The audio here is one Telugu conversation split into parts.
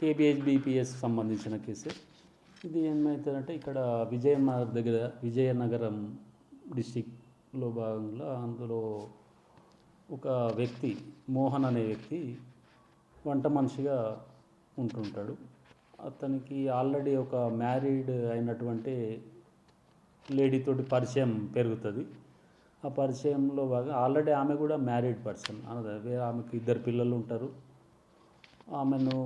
కేబిహెచ్ బీపీఎస్ సంబంధించిన కేసు. ఇది ఏమవుతుందంటే ఇక్కడ విజయనగర్ దగ్గర విజయనగరం డిస్టిక్లో భాగంగా అందులో ఒక వ్యక్తి మోహన్ అనే వ్యక్తి వంట మనిషిగా ఉంటుంటాడు. అతనికి ఆల్రెడీ ఒక మ్యారీడ్ అయినటువంటి లేడీతోటి పరిచయం పెరుగుతుంది. ఆ పరిచయంలో బాగా ఆల్రెడీ ఆమె కూడా మ్యారీడ్ పర్సన్. అనదే ఆమెకి ఇద్దరు పిల్లలు ఉంటారు. ఆమెను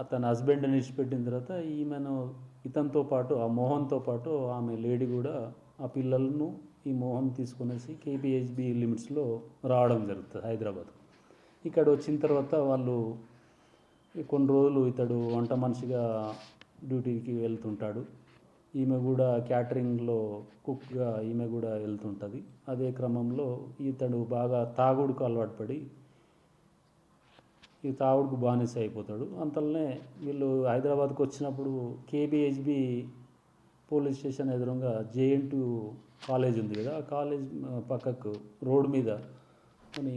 అతని హస్బెండ్ విడిచిపెట్టిన తర్వాత ఈమెను ఇతనితో పాటు ఆ మోహన్తో పాటు ఆమె లేడీ కూడా ఆ పిల్లలను ఈ మోహన్ తీసుకునేసి కేపీహెచ్బి లిమిట్స్లో రావడం జరుగుతుంది హైదరాబాద్. ఇక్కడ వచ్చిన తర్వాత వాళ్ళు కొన్ని రోజులు ఇతడు వంట మనిషిగా డ్యూటీకి వెళ్తుంటాడు. ఈమె కూడా క్యాటరింగ్లో కుక్గా ఈమె కూడా వెళ్తుంటుంది. అదే క్రమంలో ఇతడు బాగా తాగుడుకు అలవాటు పడి ఈ తాగుడుకు బానిస అయిపోతాడు. అంతలోనే వీళ్ళు హైదరాబాద్కు వచ్చినప్పుడు కేబిహెచ్బి పోలీస్ స్టేషన్ ఎదురుగా జేఎన్టు కాలేజ్ ఉంది కదా. ఆ కాలేజ్ పక్కకు రోడ్ మీద కొన్ని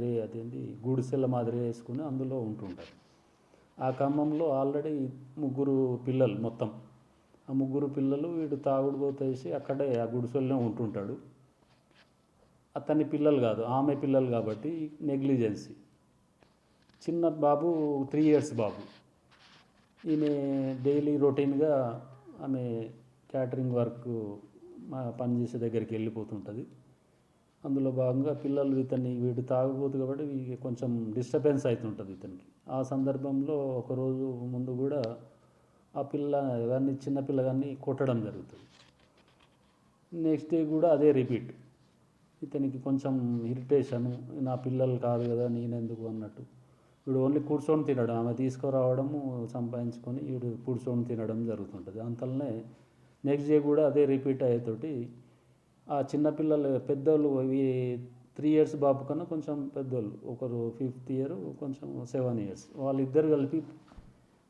రే అదేంటి గుడిసెల మాదిరి వేసుకుని అందులో ఉంటుంటారు. ఆ ఖమ్మంలో ఆల్రెడీ ముగ్గురు పిల్లలు మొత్తం. ఆ ముగ్గురు పిల్లలు వీడు తాగుడు పోతేసి అక్కడే ఆ గుడిసెల్లో ఉంటుంటాడు. అతని పిల్లలు కాదు ఆమె పిల్లలు కాబట్టి నెగ్లిజెన్సీ. చిన్న బాబు త్రీ ఇయర్స్ బాబు. ఈమె డైలీ రొటీన్గా ఆమె క్యాటరింగ్ వర్క్ మా పనిచేసే దగ్గరికి వెళ్ళిపోతుంటుంది. అందులో భాగంగా పిల్లలు ఇతన్ని వీడు తాగబోతు కాబట్టి కొంచెం డిస్టర్బెన్స్ అవుతుంటుంది ఇతనికి. ఆ సందర్భంలో ఒకరోజు ముందు కూడా ఆ పిల్ల ఎవరిని చిన్న పిల్లగాన్ని కొట్టడం జరుగుతుంది. నెక్స్ట్ డే కూడా అదే రిపీట్ ఇతనికి కొంచెం ఇరిటేషన్ నా పిల్లలు కాదు కదా నేనెందుకు అన్నట్టు. వీడు ఓన్లీ కూర్చొని తినడం ఆమె తీసుకురావడము సంపాదించుకొని వీడు కూర్చొని తినడం జరుగుతుంటుంది. అంతలోనే నెక్స్ట్ డే కూడా అదే రిపీట్ అయ్యేతోటి ఆ చిన్నపిల్లలు పెద్దోళ్ళు ఇవి త్రీ ఇయర్స్ బాబు కన్నా కొంచెం పెద్దోళ్ళు ఒకరు ఫిఫ్త్ ఇయర్ కొంచెం సెవెన్ ఇయర్స్ వాళ్ళిద్దరు కలిపి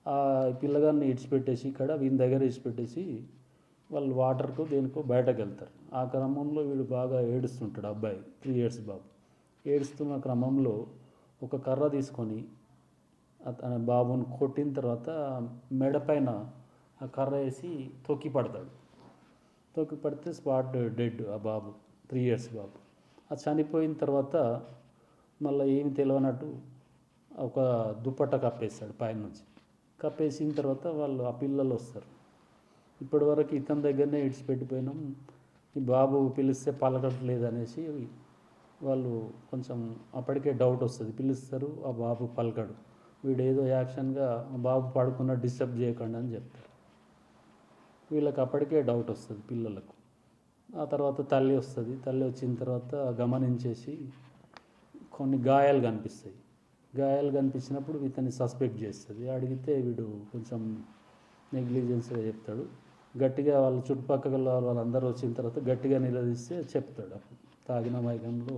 ఆ పిల్లగాన్ని ఇడిచిపెట్టేసి ఇక్కడ వీని దగ్గర ఇడిచిపెట్టేసి వాళ్ళు వాటర్కు దేనికో బయటకు వెళ్తారు ఆ క్రమంలో వీడు బాగా ఏడుస్తుంటాడు అబ్బాయి త్రీ ఇయర్స్ బాబు. ఏడుస్తున్న క్రమంలో ఒక కర్ర తీసుకొని అతని బాబుని కొట్టిన తర్వాత మెడ పైన ఆ కర్ర వేసి తొక్కి పడతాడు. తొక్కి పడితే స్పాట్ డెడ్ ఆ బాబు త్రీ ఇయర్స్ బాబు. ఆ చనిపోయిన తర్వాత మళ్ళీ ఏమి తెలియనట్టు ఒక దుప్పట్ట కప్పేస్తాడు పైనుంచి కప్పేసిన తర్వాత వాళ్ళు ఆ పిల్లలు వస్తారు. ఇప్పటివరకు ఇతని దగ్గరనే ఇడిచిపెట్టిపోయినాం. ఈ బాబు పిలిస్తే పలకట్లేదు అనేసి వాళ్ళు కొంచెం అప్పటికే డౌట్ వస్తుంది. పిలుస్తారు ఆ బాబు పలకడు. వీడు ఏదో యాక్షన్గా బాబు పడుకున్న డిస్టర్బ్ చేయకండి అని చెప్తారు. వీళ్ళకి అప్పటికే డౌట్ వస్తుంది పిల్లలకు. ఆ తర్వాత తల్లి వస్తుంది. తల్లి వచ్చిన తర్వాత గమనించేసి కొన్ని గాయాలు కనిపిస్తాయి. గాయాలు కనిపించినప్పుడు ఇతన్ని సస్పెక్ట్ చేస్తుంది. అడిగితే వీడు కొంచెం నెగ్లిజెన్స్గా చెప్తాడు. గట్టిగా వాళ్ళ చుట్టుపక్కల వాళ్ళందరూ వచ్చిన తర్వాత గట్టిగా నిలదీస్తే చెప్తాడు అప్పుడు. తాగిన మైకంలో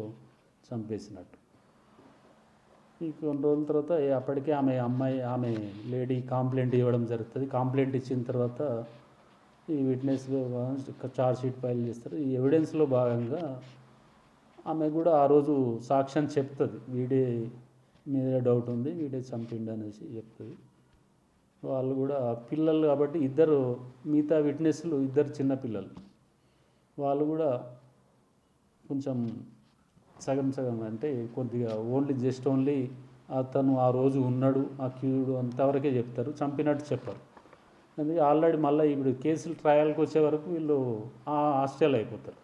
చంపేసినట్టు. ఈ కొన్ని రోజుల తర్వాత అప్పటికే ఆమె అమ్మాయి ఆమె లేడీ కంప్లైంట్ ఇవ్వడం జరుగుతుంది. కంప్లైంట్ ఇచ్చిన తర్వాత ఈ విట్నెస్ చార్జ్ షీట్ ఫైల్ చేస్తారు. ఈ ఎవిడెన్స్లో భాగంగా ఆమె కూడా ఆ రోజు సాక్ష్యం చెప్తుంది. వీడే మీద డౌట్ ఉంది వీడే చంపిండు అనేసి చెప్తుంది. వాళ్ళు కూడా పిల్లలు కాబట్టి ఇద్దరు మిగతా విట్నెస్లు ఇద్దరు చిన్నపిల్లలు వాళ్ళు కూడా కొంచెం సగం సగం అంటే కొద్దిగా ఓన్లీ జస్ట్ ఓన్లీ అతను ఆ రోజు ఉన్నాడు ఆ క్యూడు అంతవరకే చెప్తారు చంపినట్టు చెప్పరు. అందుకే ఆల్రెడీ మళ్ళీ ఇప్పుడు కేసులు ట్రయల్కి వచ్చే వరకు వీళ్ళు ఆ హాస్టల్ అయిపోతారు.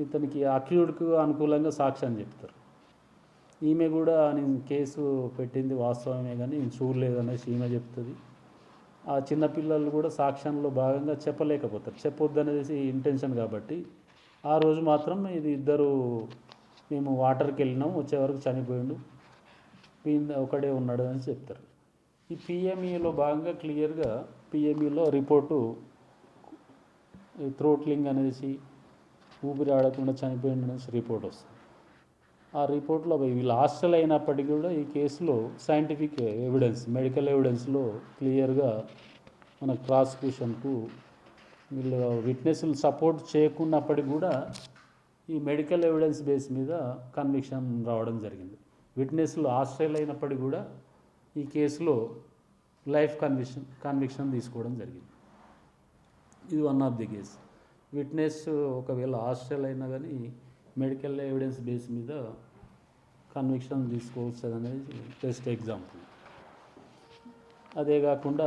ఇతనికి అక్యూడ్కు అనుకూలంగా సాక్ష్యం చెప్తారు. ఈమె కూడా నేను కేసు పెట్టింది వాస్తవమే కానీ నేను చూడలేదు అనేసి ఈమె చెప్తుంది. ఆ చిన్నపిల్లలు కూడా సాక్ష్యంలో భాగంగా చెప్పలేకపోతారు. చెప్పొద్దు అనేసి ఇంటెన్షన్ కాబట్టి ఆ రోజు మాత్రం ఇది ఇద్దరు మేము వాటర్కి వెళ్ళినాం వచ్చే వరకు చనిపోయిండు. ఒకడే ఉన్నాడు అని చెప్తారు. ఈ పిఎంఈలో భాగంగా క్లియర్గా పిఎంఈలో రిపోర్టు థ్రోట్లింగ్ అనేసి ఊపిరి ఆడకుండా చనిపోయిండు అనేసి రిపోర్ట్ వస్తుంది. ఆ రిపోర్ట్లో వీళ్ళు హాస్టల్ అయినప్పటికీ కూడా ఈ కేసులో సైంటిఫిక్ ఎవిడెన్స్ మెడికల్ ఎవిడెన్స్లో క్లియర్గా మన ప్రాసిక్యూషన్కు వీళ్ళు విట్నెస్లు సపోర్ట్ చేయకున్నప్పటికీ కూడా ఈ మెడికల్ ఎవిడెన్స్ బేస్ మీద కన్విక్షన్ రావడం జరిగింది. విట్నెస్లు ఆస్ట్రేల్ అయినప్పటికీ కూడా ఈ కేసులో లైఫ్ కన్విక్షన్ కన్విక్షన్ తీసుకోవడం జరిగింది. ఇది one of the case witness ఒకవేళ హాస్టల్ అయినా కానీ మెడికల్ ఎవిడెన్స్ బేస్ మీద కన్విక్షన్ తీసుకోవచ్చు అనేది బెస్ట్ ఎగ్జాంపుల్ అదే కాకుండా